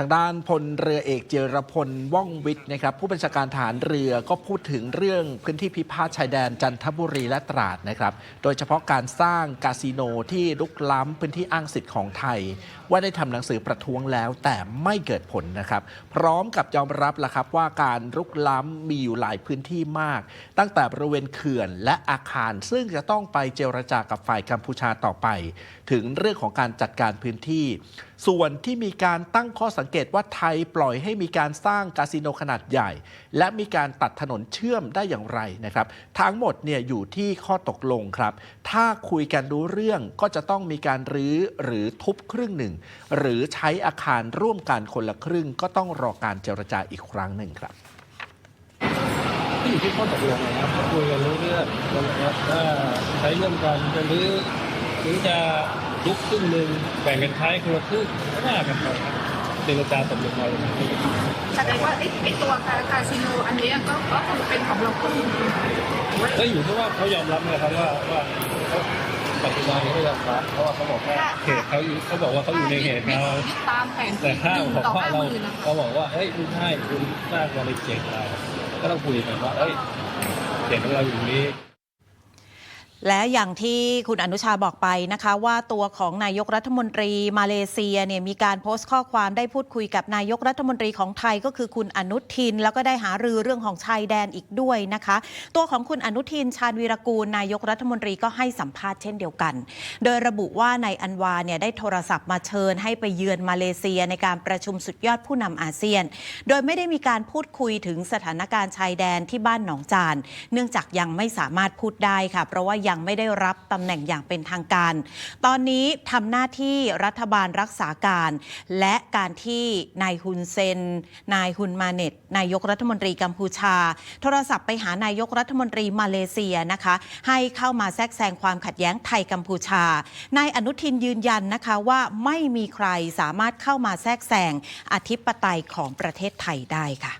างด้านพลเรือเอกเจรพลว่องวิทย์นะครับผู้บัญชาการฐานเรือก็พูดถึงเรื่องพื้นที่พิพาทชายแดนจันทบุรีและตราดนะครับโดยเฉพาะการสร้างคาสิโนที่ลุกล้ำพื้นที่อ้างสิทธิ์ของไทย ว่าได้ทำหนังสือประท้วงแล้วแต่ไม่เกิดผลนะครับพร้อมกับยอมรับละครับว่าการลุกล้ำมีอยู่หลายพื้นที่มาก ตั้งแต่บริเวณเขื่อนและอาคาร ซึ่งจะต้องไปเจรจากับฝ่ายกัมพูชาต่อไป ถึงเรื่องของการจัดการพื้นที่ ส่วนที่มีการตั้งข้อสังเกตว่าไทยปล่อยให้มีการสร้างคาสิโนขนาดใหญ่ และมีการตัดถนนเชื่อมได้อย่างไรนะครับ ทั้งหมดเนี่ยอยู่ที่ข้อตกลงครับ ถ้าคุยกันรู้เรื่องก็จะต้องมีการรื้อหรือทุบครึ่งหนึ่ง หรือใช้อาคารร่วมกันคนละครึ่ง ก็ต้องรอการเจรจาอีกครั้งหนึ่งครับที่อยู่ที่ข้อตกลงนะครับคุยกันรู้เรื่องนะครับว่าใช้เรื่องการจะรื้อหรือจะยุบครึ่งหนึ่งแบ่งกันใช้คนละครึ่งก็ว่ากันไปครับ เจรจาตกลงมาแสดงว่าไอ้ไอ้ตัวคาคาสิโนอันเนี้ยก็ก็คงเป็นของเราครึ่งหนึ่งก็อยู่ที่ว่าเขายอมรับนะครับว่าว่าเขาปัจจุบันนี้เขายอมรับเพราะว่าเขาบอกว่าเหตุเขาอยู่เขาบอกว่าเขาอยู่ในเหตุเขาตามแผนแต่ถ้าหนึ่งบอกต่อว่าห้าเราหมื่นนะคะเขาบอกว่าเฮ้ยคุณใช่คุณสร้างบริเจตเราก็ต้องคุยกันว่าเฮ้ยเจตของเราอยู่ตรงนี้ และอย่างที่คุณอนุชาบอกไปนะคะว่าตัวของนายกรัฐมนตรีมาเลเซียเนี่ยมีการโพสต์ข้อความได้พูดคุยกับนายกรัฐมนตรีของไทยก็คือคุณอนุทิน แล้วก็ได้หารือเรื่องของชายแดนอีกด้วยนะคะ ตัวของคุณอนุทินชาญวีรกูล นายกรัฐมนตรีก็ให้สัมภาษณ์เช่นเดียวกัน โดยระบุว่านายอันวาเนี่ยได้โทรศัพท์มาเชิญให้ไปเยือนมาเลเซียในการประชุมสุดยอดผู้นำอาเซียน โดยไม่ได้มีการพูดคุยถึงสถานการณ์ชายแดนที่บ้านหนองจาน เนื่องจากยังไม่สามารถพูดได้ค่ะเพราะว่ายังไม่ได้รับตำแหน่งอย่างเป็นทางการ ตอนนี้ทำหน้าที่รัฐบาลรักษาการ และการที่นายฮุนเซน นายฮุนมาเน็ต นายกรัฐมนตรีกัมพูชา โทรศัพท์ไปหานายกรัฐมนตรีมาเลเซียนะคะ ให้เข้ามาแทรกแซงความขัดแย้งไทยกัมพูชา นายอนุทินยืนยันนะคะว่าไม่มีใครสามารถเข้ามาแทรกแซงอธิปไตยของประเทศไทยได้ค่ะ